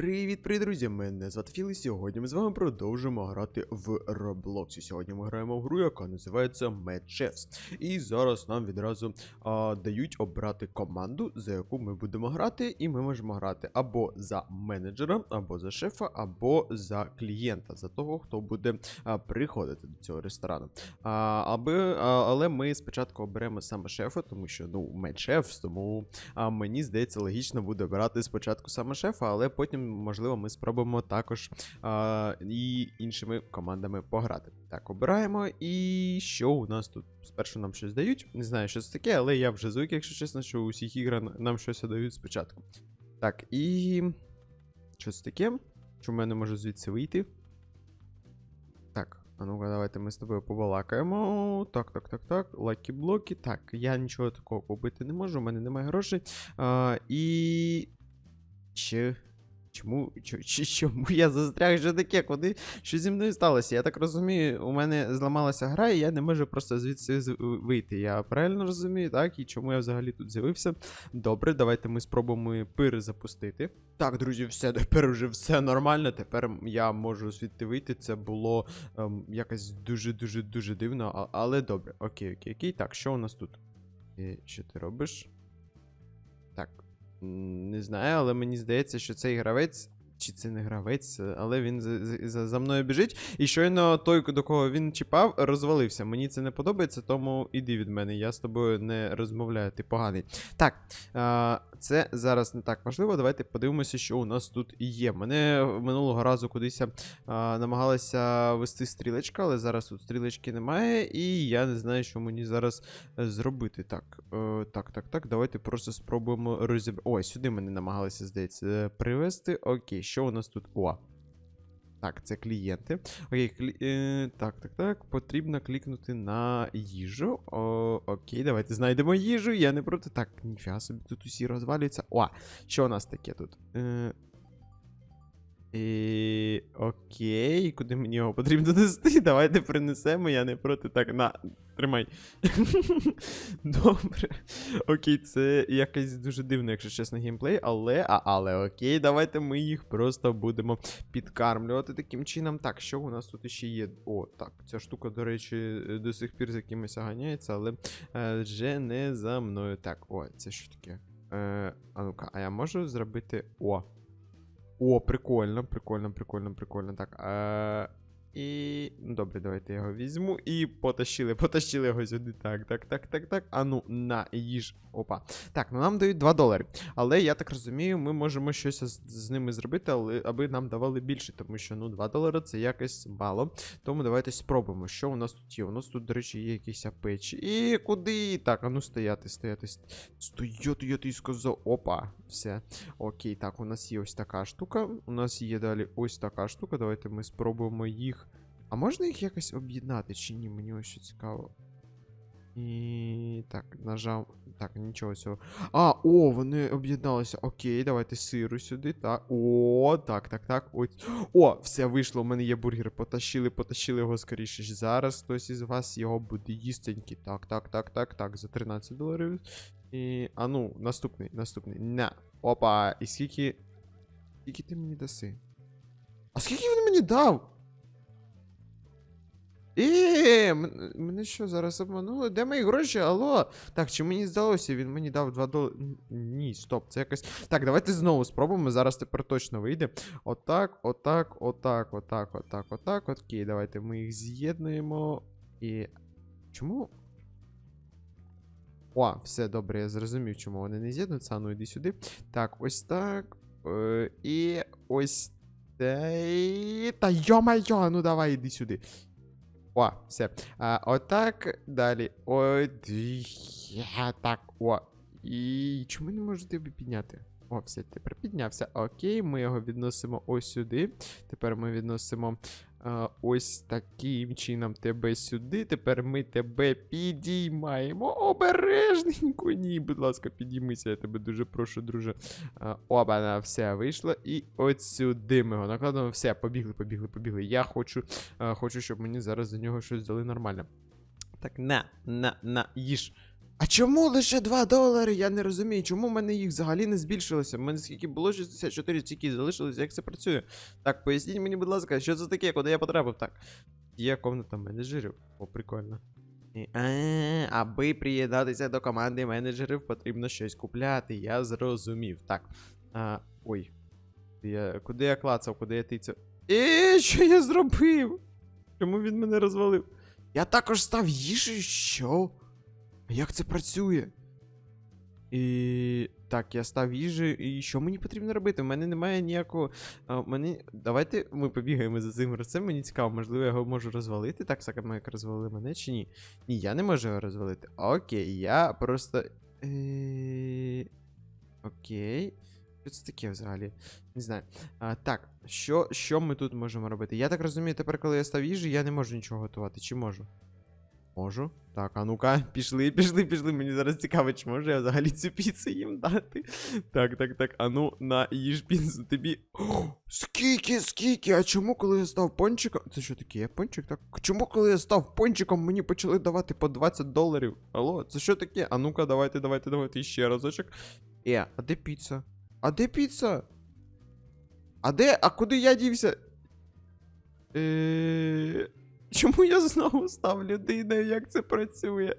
Привіт, привіт, друзі! Мене звати Філ, і сьогодні ми з вами продовжуємо грати в Roblox. Сьогодні ми граємо в гру, яка називається Mad Chefs. І зараз нам відразу а, дають обрати команду, за яку ми будемо грати, і ми можемо грати або за менеджера, або за шефа, або за клієнта, за того, хто буде а, приходити до цього ресторану. А, аби, а, але ми спочатку оберемо саме шефа, тому що ну, Chefs, тому а, мені здається, логічно буде обирати спочатку саме шефа, але потім, можливо, ми спробуємо також а, і іншими командами пограти. Так, обираємо. І що у нас тут? Спершу нам щось дають. Не знаю, що це таке, але я вже звик, якщо чесно, що у всіх іграх нам щось дають спочатку. Так, і. Що це таке? Чому я не можу звідси вийти? Так, а ну-ка, давайте ми з тобою побалакаємо. Так, так, так, так. Лакі блоки. Так, я нічого такого купити не можу, у мене немає грошей. А, і. Чи. Чому чо- чи- чому я застряг що таке? Куди? Що зі мною сталося? Я так розумію, у мене зламалася гра, і я не можу просто звідси вийти. Я правильно розумію, так? І чому я взагалі тут з'явився? Добре, давайте ми спробуємо перезапустити. Так, друзі, все, тепер вже все нормально. Тепер я можу звідти вийти. Це було ем, якось дуже-дуже дуже дивно, але добре. Окей, окей, окей. Так, що у нас тут? Е, Що ти робиш? Не знаю, але мені здається, що цей гравець. Чи це не гравець, але він за, за- за, мною біжить. І щойно той, до кого він чіпав, розвалився. Мені це не подобається, тому іди від мене. Я з тобою не розмовляю, ти поганий. Так, це зараз не так важливо. Давайте подивимося, що у нас тут є. Мене минулого разу кудись а, намагалася вести стрілечка, але зараз тут стрілечки немає, і я не знаю, що мені зараз е, зробити. Так, е, так, так, так. Давайте просто спробуємо розібрати. Ой, сюди мене намагалися, здається, привезти. Окей, що у нас тут? О. Так, це клієнти. Окей, клі... е, так, так, так. Потрібно клікнути на їжу. О, окей, давайте знайдемо їжу. Я не проти. Так, ніфіга собі тут усі розвалюються. О, що у нас таке тут? Е... Окей, куди мені його потрібно нести? Давайте принесемо, я не проти. Так, на, тримай. Добре. Окей, це якось дуже дивно, якщо чесно, геймплей, але. А, але окей, давайте ми їх просто будемо підкармлювати таким чином. Так, що у нас тут ще є? О, так, ця штука, до речі, до сих пір за кимось ганяється, але е, вже не за мною. Так, о, це що таке? Е, а ну-ка, а я можу зробити. О. О, прикольно, прикольно, прикольно, прикольно. Так. І. Ну, добре, давайте я його візьму. І потащили, потащили його сюди. Так, так, так, так, так. А ну, на, їж. Опа. Так, ну нам дають 2 долари. Але я так розумію, ми можемо щось з, з ними зробити, але аби нам давали більше, тому що ну 2 долари це якось мало. Тому давайте спробуємо, що у нас тут є. У нас тут, до речі, є якісь печі. І куди? Так, а ну стояти, стояти. Стояти, я тобі сказав. Опа, все. Окей, так, у нас є ось така штука. У нас є далі ось така штука. Давайте ми спробуємо їх. А можна їх якось об'єднати чи ні? Мені ось цікаво. І так, нажав. Так, нічого цього. А, о, вони об'єдналися. Окей, давайте сиру сюди. Так. О, так, так, так. Ось. О, все вийшло. У мене є бургер. Потащили, потащили його скоріше. Зараз хтось із вас його буде їстенький. Так, так, так, так, так. За 13 доларів. І. А ну, наступний, наступний. На. Опа. І скільки. Скільки ти мені даси? А скільки він мені дав? Е, мене що, зараз обманули? Де мої гроші? Алло? Так, чи мені здалося, він мені дав 2 долари. Ні, стоп, це якось. Так, давайте знову спробуємо. Зараз тепер точно вийде. Отак, отак, отак, отак, отак, отак. Окей, давайте ми їх з'єднуємо. І. Чому? О, все добре, я зрозумів, чому вони не з'єднуються. Ну йди сюди. Так, ось так. Е, і ось. Та йо-майо, ну давай, іди сюди. О, все. А, отак. Далі. О, так. О. І чому не можу тебе підняти? О, все, тепер піднявся. Окей, ми його відносимо ось сюди. Тепер ми відносимо а, ось таким чином тебе сюди. Тепер ми тебе підіймаємо. Обережненько. Ні, будь ласка, підіймися, я тебе дуже прошу, друже. А, Оба, все вийшло. І от сюди ми його накладемо. Все, побігли, побігли, побігли. Я хочу, а, хочу, щоб мені зараз за нього щось дали нормально. Так, на, на, на, їж. А чому лише 2 долари? Я не розумію, чому в мене їх взагалі не збільшилося? У мене скільки було 64, стільки залишилось, як це працює. Так, поясніть мені, будь ласка, що це таке, куди я потрапив? Так. Є комната менеджерів. О, прикольно. І, А, аби приєднатися до команди менеджерів, потрібно щось купляти. Я зрозумів. Так. Ой. Куди я, клацав, куди я тицяв? Е, що я зробив? Чому він мене розвалив? Я також став їжею, що? Як це працює? І. Так, я став їжею, і що мені потрібно робити? У мене немає ніякого. А, мені... Давайте ми побігаємо за цим гравцем, мені цікаво, можливо, я його можу розвалити, так само, як розвалили мене, чи ні? Ні, я не можу його розвалити. Окей, я просто. Е... Окей. Що це таке взагалі? Не знаю. А, так, що, що ми тут можемо робити? Я так розумію, тепер, коли я став їжею, я не можу нічого готувати. Чи можу? Можу. Так, а ну-ка, пішли, пішли, пішли. Мені зараз цікаво, чи можу я взагалі цю піцу їм дати. Так, так, так. А ну, на їж піцу тобі. О, скільки, скільки? А чому, коли я став пончиком. Це що таке? Я пончик? Так. Чому, коли я став пончиком, мені почали давати по 20 доларів? Алло, це що таке? А ну-ка, давайте, давайте, давайте ще разочок. Е, а де піца? А де піца? А де? А куди я дівся? Е... Чому я знову став людиною? Як це працює?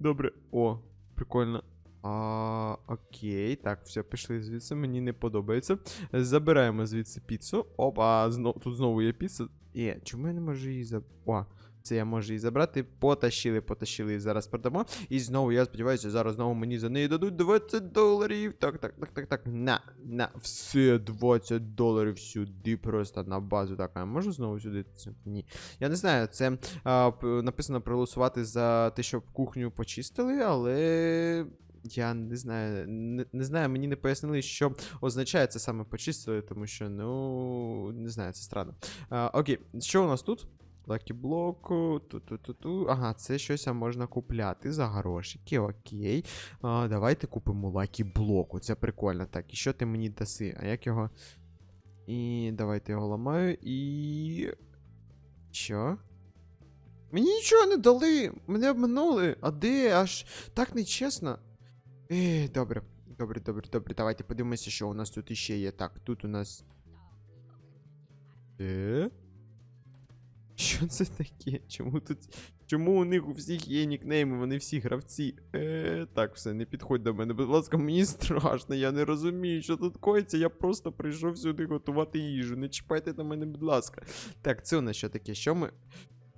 Добре. О, прикольно. А, окей, так, все, пішли звідси, мені не подобається. Забираємо звідси піцу. Опа, знов, тут знову є піца. Е, чому я не можу її забрати? О, це я можу її забрати. Потащили, потащили зараз продамо. І знову, я сподіваюся, зараз знову мені за неї дадуть 20 доларів. Так, так, так, так, так. На, на, все, 20 доларів сюди просто на базу. Так, я можу знову сюди? Ні. Я не знаю, це а, написано проголосувати за те, щоб кухню почистили, але. Я не знаю, не, не знаю, мені не пояснили, що означає це саме почистили, тому що, ну, не знаю, це странно. А, окей, що у нас тут? Лакі блоку, ту-ту-ту-ту. Ага, це щось можна купляти за грошики, окей. А, давайте купимо лакі блоку, це прикольно. Так, і що ти мені даси? А як його. І давайте його ламаю і. Що? Мені нічого не дали! Мене обманули. А де? Аж так нечесно. Е, добре. Добре, добре, добре. Давайте подивимося, що у нас тут іще є. Так, тут у нас. Е? Що це таке? Чому тут. Чому у них у всіх є нікнейми, вони всі гравці? Е, так, все, не підходь до мене, будь ласка, мені страшно, я не розумію, що тут коїться. Я просто прийшов сюди готувати їжу. Не чіпайте на мене, будь ласка. Так, це у нас що таке? Що ми.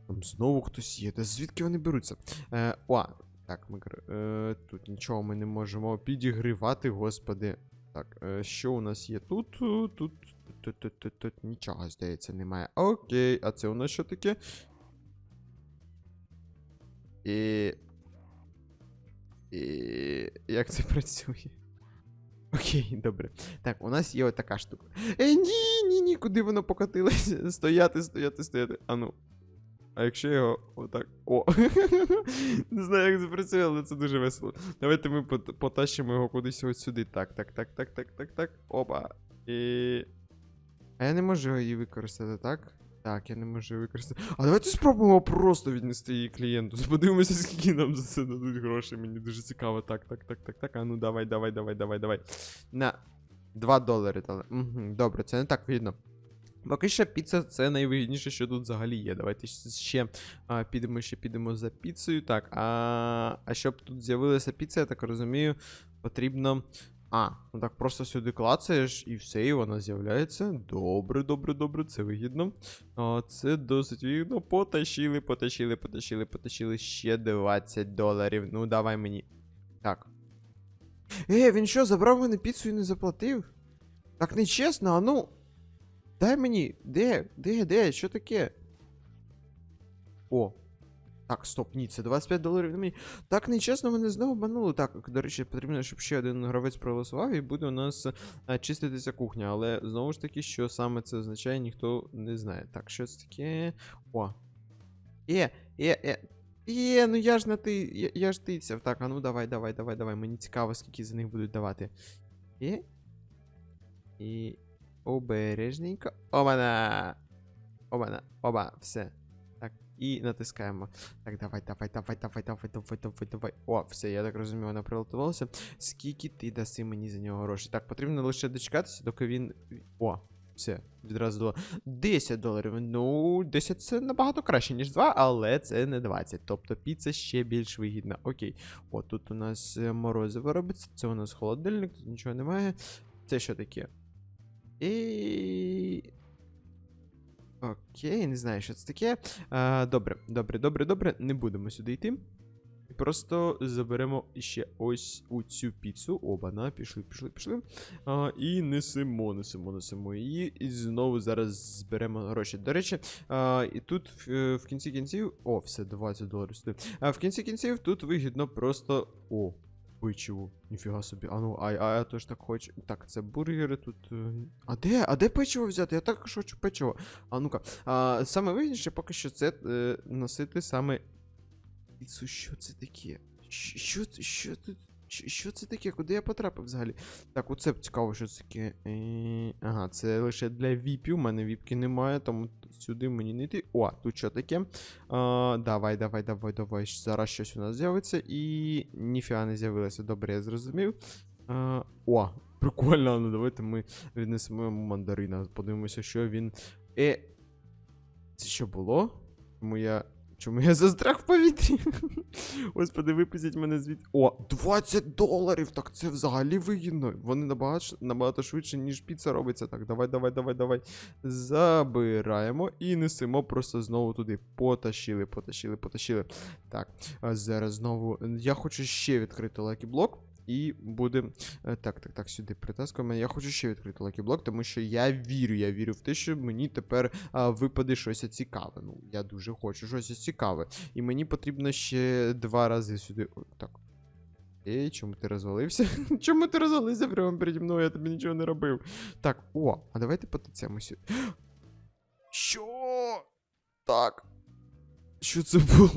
Там знову хтось є. Та звідки вони беруться? Е, о, так, ми е, тут нічого ми не можемо підігрівати, господи. Так, е, що у нас є тут? Тут, тут, тут, тут, тут, нічого, здається, немає. Окей, а це у нас що таке? І. І. Як це працює? Окей, добре. Так, у нас є отака штука. Е, ні, ні, ні, куди воно покотилося? Стояти, стояти, стояти. А ну. А якщо його отак. О! Не знаю, як це працює, але це дуже весело. Давайте ми потащимо його кудись ось сюди. Так, так, так, так, так, так, так. Опа. І. А я не можу її використати, так? Так, я не можу використати. А давайте спробуємо просто віднести її клієнту. Подивимося, скільки нам за це дадуть грошей. Мені дуже цікаво. Так, так, так, так, так. А ну давай, давай, давай, давай, давай. На. 2 долари дали. Угу, добре, це не так видно. Поки що піца це найвигідніше, що тут взагалі є. Давайте ще а, підемо, ще підемо за піцею. Так, а, а щоб тут з'явилася піца, я так розумію, потрібно. А, ну так просто сюди клацаєш і все, і вона з'являється. Добре, добре, добре, це вигідно. А, це досить вигідно. Потащили, потащили, потащили, потащили ще 20 доларів. Ну, давай мені. Так. Е, він що, забрав мене піцу і не заплатив? Так нечесно, а ну. Дай мені. Де? Де, де? Що таке? О. Так, стоп, ні, це 25 доларів на мені. Так нечесно, мене знову обманули. Так, до речі, потрібно, щоб ще один гравець проголосував, і буде у нас а, чиститися кухня. Але знову ж таки, що саме це означає, ніхто не знає. Так, що це таке? О. Е, е, е. Е, ну я ж на ти. Я, я ж тицяв. Так, а ну давай, давай, давай, давай. Мені цікаво, скільки за них будуть давати. Е. І. Обережненько. Обана! Обана, оба, все. І натискаємо. Так, давай, давай, давай, давай, давай, давай, давай, давай. О, все, я так розумію, вона прилетувалася. Скільки ти даси мені за нього грошей? Так, потрібно лише дочекатися, доки він. О, все, відразу дало. 10 доларів. Ну, 10 це набагато краще, ніж 2, але це не 20. Тобто піца ще більш вигідна. Окей. О, тут у нас е, морозиво робиться, це у нас холодильник, тут нічого немає. Це що таке? І... Окей, не знаю, що це таке. А, добре, добре, добре, добре. Не будемо сюди йти. Просто заберемо ще ось у цю піцу. Оба-на, пішли, пішли, пішли. А, і несемо, несемо, несемо її. І знову зараз зберемо гроші. До речі, а, і тут в, е, в кінці кінців. О, все, 20 доларів сюди. А в кінці кінців тут вигідно просто. О, печиво. Ніфіга собі. А ну, а, а я теж так хочу. Так, це бургери тут. е, А де? А де печиво взяти? Я також хочу печиво. А ну-ка. А, саме вигідніше поки що це е, носити саме. Що це таке? Що, що, що тут? Що, це таке? Куди я потрапив взагалі? Так, оце цікаво, що це таке. Е, ага, це лише для віпів. У мене віпки немає, тому сюди мені не йти. О, тут що таке? А, давай, давай, давай, давай. Зараз щось у нас з'явиться. І ніфіга не з'явилося. Добре, я зрозумів. А, о, прикольно, ну давайте ми віднесемо мандарина. Подивимося, що він. Е. Це що було? Чому я. Чому я застряг в повітрі? Господи, випустіть мене звідти. О, 20 доларів! Так це взагалі вигідно. Вони набагато, набагато швидше, ніж піца робиться. Так, давай, давай, давай, давай. Забираємо і несемо просто знову туди. Потащили, потащили, потащили. Так, зараз знову. Я хочу ще відкрити лакі-блок. І буде. е, Так, так, так, сюди притаскуємо. Я хочу ще відкрити лакі-блок, тому що я вірю, я вірю в те, що мені тепер а, випаде щось цікаве. Ну, я дуже хочу щось цікаве. І мені потрібно ще два рази сюди. О, Так. Ей, чому ти розвалився? чому ти розвалився прямо переді мною? Я тобі нічого не робив. Так, о, а давайте потицяємо сюди. Що? Так. Що це було?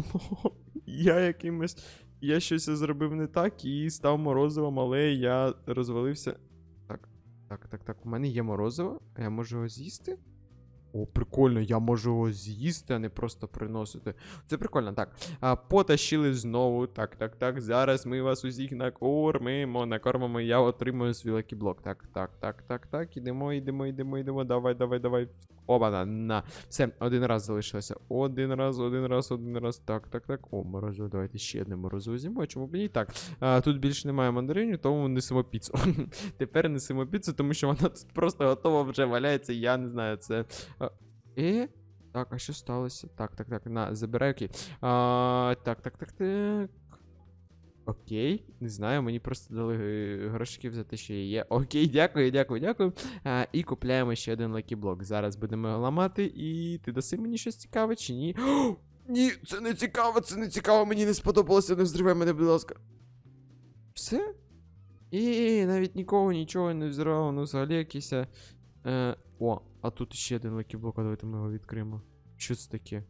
Я якимось. Я щось зробив не так і став морозивом, але я розвалився. Так, так, так, так. У мене є морозиво, а я можу його з'їсти? О, прикольно, я можу його з'їсти, а не просто приносити. Це прикольно, так. А, потащили знову. Так, так, так. Зараз ми вас усіх накормимо. Накормимо, я отримую свій лакіблок. Так, так, так, так, так. Ідемо, ідемо, ідемо, ідемо. Давай, давай, давай. Оба, на, на. Все, один раз залишилося. Один раз, один раз, один раз. Так, так, так. О, морозиво, давайте ще одне морозиво з'їмо. Чому б ні? Так. А, тут більше немає мандаринів, тому несемо піцу. Тепер несемо піцу, тому що вона тут просто готова вже валяється. Я не знаю, це. Е? Так, а що сталося? Так, так, так, на, забирай, окей. А, так, так, так, так. Окей, не знаю, мені просто дали е, грошиків за те, що є. Окей, дякую, дякую, дякую. А, і купляємо ще один лакіблок. Зараз будемо ламати, і ти даси мені щось цікаве чи ні? О, ні, це не цікаво, це не цікаво, мені не сподобалося, не взривай мене, будь ласка. Все? І навіть нікого нічого не взірвав, ну взагалі якийсь. Е, о, а тут ще один лакіблок, давайте ми його відкриємо. Що це таке?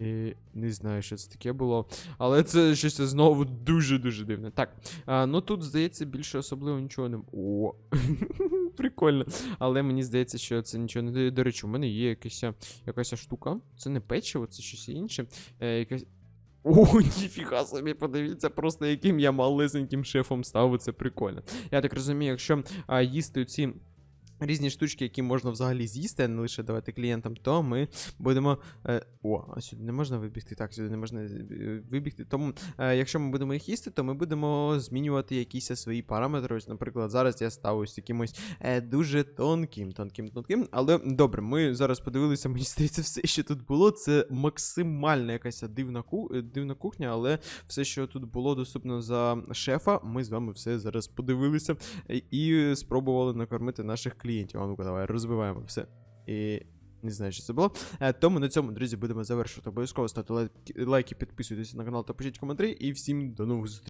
І не знаю, що це таке було. Але це щось знову дуже-дуже дивне. Так. А, ну тут, здається, більше особливо нічого не. О! Прикольно. Але мені здається, що це нічого не дає. До речі, у мене є якась, якась штука. Це не печиво, це щось інше. Е, якась. О, ніфіга собі, подивіться, просто яким я малесеньким шефом став, це прикольно. Я так розумію, якщо а, їсти ці різні штучки, які можна взагалі з'їсти, а не лише давати клієнтам, то ми будемо. Е, о, а сюди не можна вибігти. Так, сюди не можна е, вибігти. Тому, е, якщо ми будемо їх їсти, то ми будемо змінювати якісь свої параметри. Ось, наприклад, зараз я став ось якимось дуже тонким, тонким, тонким. Але добре, ми зараз подивилися, мені здається, все, що тут було, це максимальна якась дивна, дивна кухня, але все, що тут було доступно за шефа, ми з вами все зараз подивилися і спробували накормити наших клієнтів. А ну-ка, давай розбиваємо все. І не знаю, що це було. Е, Тому на цьому, друзі, будемо завершувати. Обов'язково ставте лайки, підписуйтесь на канал та пишіть коментарі. І всім до нових зустрічей.